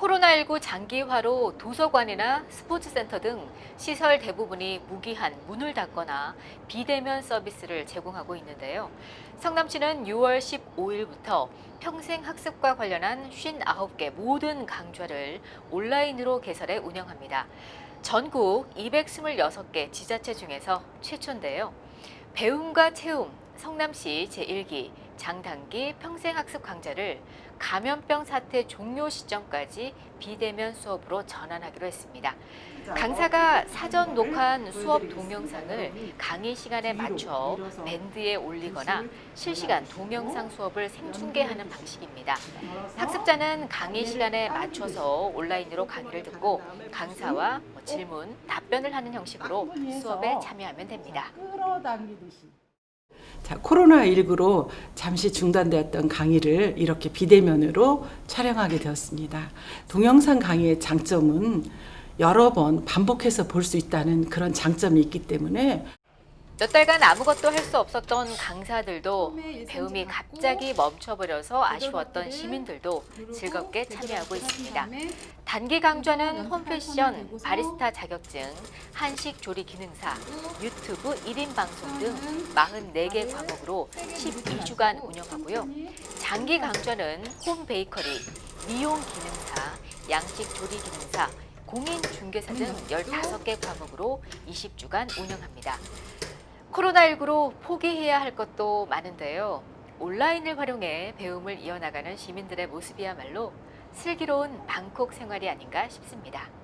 코로나19 장기화로 도서관이나 스포츠센터 등 시설 대부분이 무기한 문을 닫거나 비대면 서비스를 제공하고 있는데요. 성남시는 6월 15일부터 평생 학습과 관련한 59개 모든 강좌를 온라인으로 개설해 운영합니다. 전국 226개 지자체 중에서 최초인데요. 배움과 채움 성남시 제1기 장단기 평생학습 강좌를 감염병 사태 종료 시점까지 비대면 수업으로 전환하기로 했습니다. 강사가 사전 녹화한 수업 동영상을 강의 시간에 맞춰 밴드에 올리거나 실시간 동영상 수업을 생중계하는 방식입니다. 학습자는 강의 시간에 맞춰서 온라인으로 강의를 듣고 강사와 뭐 질문, 답변을 하는 형식으로 수업에 참여하면 됩니다. 자, 코로나19로 잠시 중단되었던 강의를 이렇게 비대면으로 촬영하게 되었습니다. 동영상 강의의 장점은 여러 번 반복해서 볼 수 있다는 그런 장점이 있기 때문에 몇 달간 아무것도 할 수 없었던 강사들도 배움이 갑자기 멈춰버려서 아쉬웠던 시민들도 즐겁게 참여하고 있습니다. 단기 강좌는 홈패션, 바리스타 자격증, 한식 조리 기능사, 유튜브 1인 방송 등 44개 과목으로 12주간 운영하고요. 장기 강좌는 홈 베이커리, 미용 기능사, 양식 조리 기능사, 공인 중개사 등 15개 과목으로 20주간 운영합니다. 코로나19로 포기해야 할 것도 많은데요. 온라인을 활용해 배움을 이어나가는 시민들의 모습이야말로 슬기로운 방콕 생활이 아닌가 싶습니다.